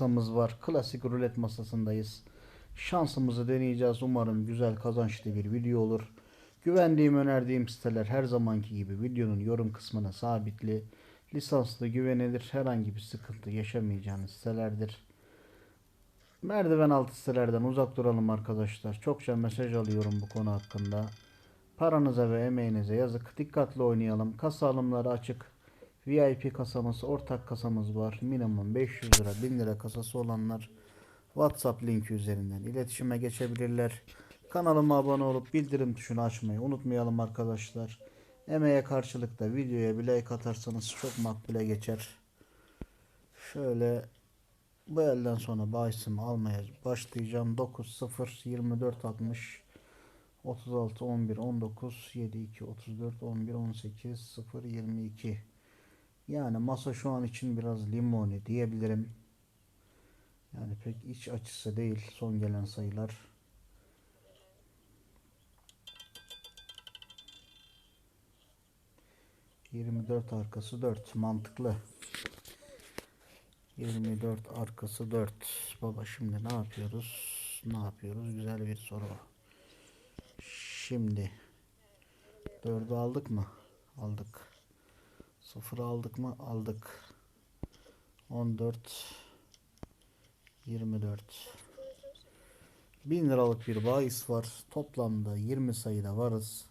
masamız var. Klasik rulet masasındayız. Şansımızı deneyeceğiz. Umarım güzel kazançlı bir video olur. Güvendiğim, önerdiğim siteler her zamanki gibi videonun yorum kısmına sabitli. Lisanslı, güvenilir, herhangi bir sıkıntı yaşamayacağınız sitelerdir. Merdiven altı sitelerden uzak duralım arkadaşlar. Çokça mesaj alıyorum bu konu hakkında. Paranıza ve emeğinize yazık. Dikkatli oynayalım. Kasa alımları açık. VIP kasamız, ortak kasamız var. Minimum 500 lira, 1000 lira kasası olanlar WhatsApp linki üzerinden iletişime geçebilirler. Kanalıma abone olup bildirim tuşunu açmayı unutmayalım arkadaşlar. Emeğe karşılık da videoya bir like atarsanız çok makbule geçer. Şöyle bu elden sonra bahisimi almaya başlayacağım. 9 0 24 60 36 11 19 7 2 34 11 18 0 22 yani masa şu an için biraz limoni diyebilirim. Yani pek iç açısı değil son gelen sayılar. Yirmi dört arkası dört mantıklı. 24 arkası 4. Baba şimdi ne yapıyoruz? Ne yapıyoruz? Güzel bir soru. Şimdi 4'ü aldık mı? Aldık. 0 aldık mı? Aldık. 14 24 1000 liralık bir bahis var. Toplamda 20 sayıda varız.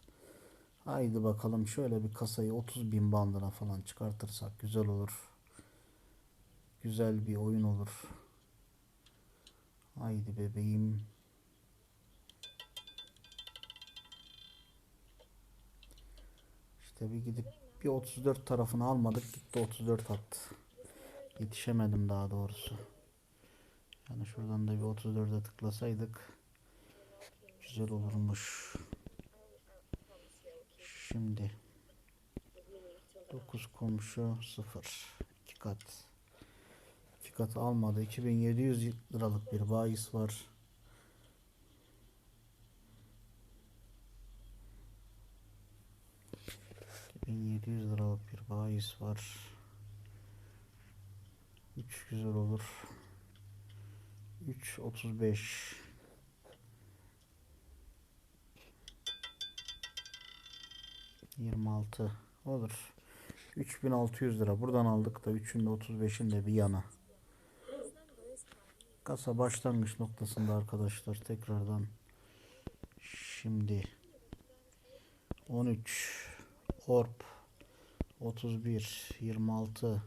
Haydi bakalım şöyle bir kasayı 30 bin bandına falan çıkartırsak güzel olur. Güzel bir oyun olur. Haydi bebeğim. İşte bir gidip bir 34 tarafını almadık gitti 34 attı. Yetişemedim daha doğrusu. Yani şuradan da bir 34'e tıklasaydık güzel olurmuş. Şimdi 9 komşu 0 2 kat 2 kat almadı. 2700 liralık bir bahis var. ...1700 liralık bir bahis var. 3 güzel olur. 3 35 26 olur. 3600 lira buradan aldık da 3'ün de 35'in de bir yana. Kasa başlangıç noktasında arkadaşlar tekrardan şimdi 13 Orp 31 26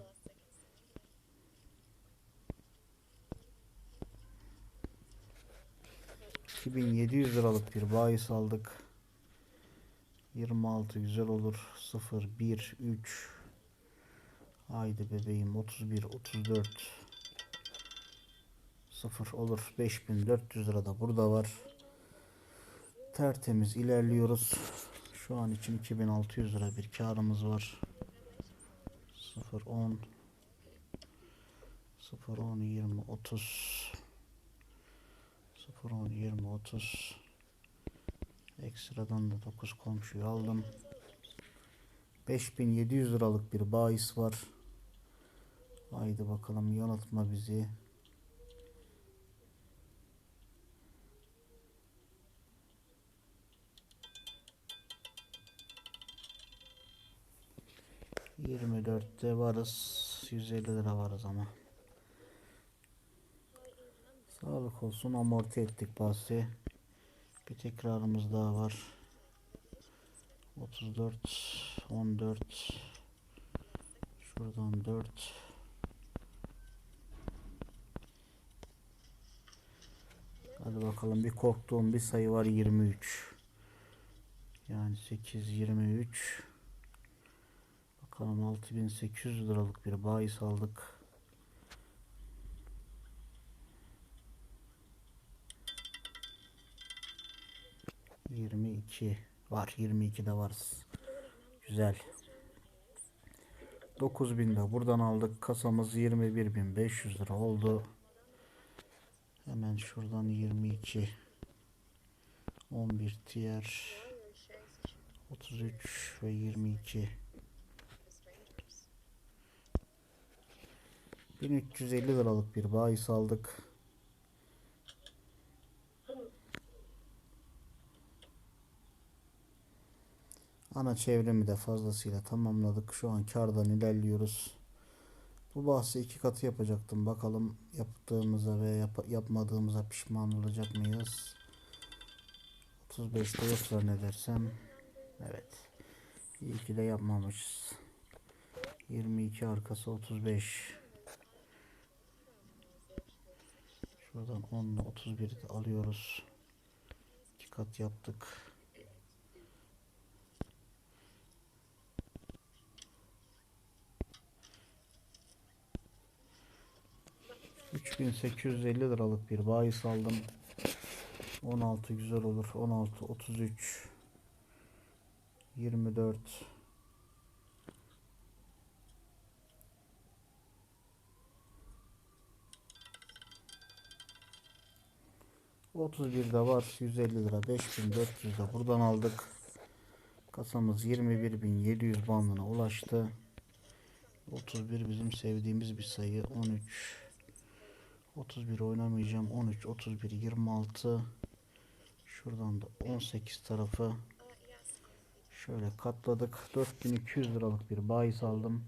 2700 liralık bir bahis aldık. 26 güzel olur. 0 1 3 Haydi bebeğim 31 34 0 olur. 5400 lira da burada var. Tertemiz ilerliyoruz. Şu an için 2600 lira bir karımız var. 0 10 0 10 20 30 0 10 20 30 ekstradan da 9 komşuyu aldım. 5700 liralık bir bahis var. Haydi bakalım yanıltma bizi Yirmi dörtte varız. 150 lira varız ama. Sağlık olsun amorti ettik bahsi. Bir tekrarımız daha var. 34 14 Şuradan 4 Hadi bakalım bir korktuğum bir sayı var 23 Yani 8 23 Bakalım 6800 liralık bir bahis aldık. Yirmi iki var. Yirmi iki de varız. Güzel. 9000 de buradan aldık. Kasamız 21.500 lira oldu. Hemen şuradan 22 11 tier 33 ve 22 1350 liralık bir bahis aldık. Ana çevremi de fazlasıyla tamamladık. Şu an kardan ilerliyoruz. Bu bahsi iki katı yapacaktım. Bakalım yaptığımıza ve yap- yapmadığımıza pişman olacak mıyız? 35'te yok zannedersem. Evet. İyi ki de yapmamışız. 22 arkası 35. Şuradan 10 ile 31 de alıyoruz. İki kat yaptık. ...3850 liralık bir bahis aldım. 16 güzel olur. 16, 33, 24, 31 de var. 150 lira. 5400 de buradan aldık. Kasamız 21.700 bandına ulaştı. 31 bizim sevdiğimiz bir sayı. 13 31 oynamayacağım. 13 31 26 Şuradan da 18 tarafı şöyle katladık. 4200 liralık bir bahis aldım.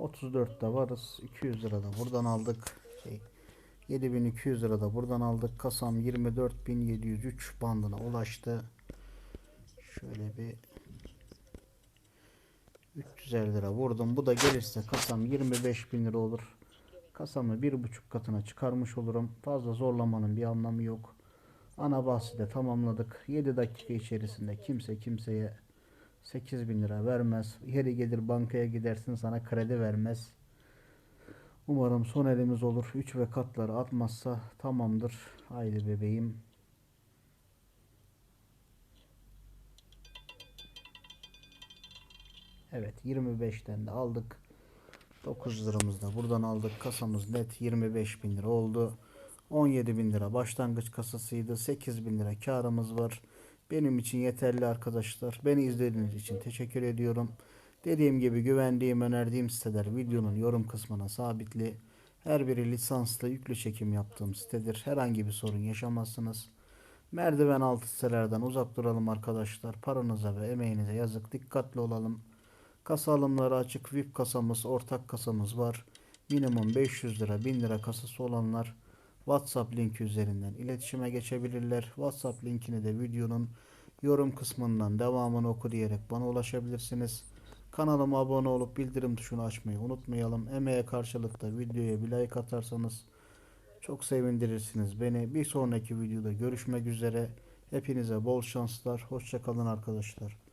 ...34'te varız. 200 lira da buradan aldık. Şey, 7200 lira da buradan aldık. Kasam 24703 bandına ulaştı. Şöyle bir 350 lira vurdum. Bu da gelirse kasam 25000 lira olur. Kasamı bir buçuk katına çıkarmış olurum. Fazla zorlamanın bir anlamı yok. Ana bahsi de tamamladık. 7 dakika içerisinde kimse kimseye 8000 lira vermez. Yeri gelir bankaya gidersin sana kredi vermez. Umarım son elimiz olur. 3 ve katları atmazsa tamamdır. Haydi bebeğim. Evet 25'ten de aldık. 9 liramızı da buradan aldık. Kasamız net 25 bin lira oldu. 17 bin lira başlangıç kasasıydı. 8 bin lira karımız var. Benim için yeterli arkadaşlar. Beni izlediğiniz için teşekkür ediyorum. Dediğim gibi güvendiğim, önerdiğim siteler videonun yorum kısmına sabitli. Her biri lisanslı yüklü çekim yaptığım sitedir. Herhangi bir sorun yaşamazsınız. Merdiven altı sitelerden uzak duralım arkadaşlar. Paranıza ve emeğinize yazık. Dikkatli olalım. Kasa alımları açık. VIP kasamız, ortak kasamız var. Minimum 500 lira, 1000 lira kasası olanlar WhatsApp linki üzerinden iletişime geçebilirler. WhatsApp linkini de videonun yorum kısmından devamını oku diyerek bana ulaşabilirsiniz. Kanalıma abone olup bildirim tuşunu açmayı unutmayalım. Emeğe karşılık da videoya bir like atarsanız çok sevindirirsiniz beni. Bir sonraki videoda görüşmek üzere. Hepinize bol şanslar. Hoşçakalın arkadaşlar.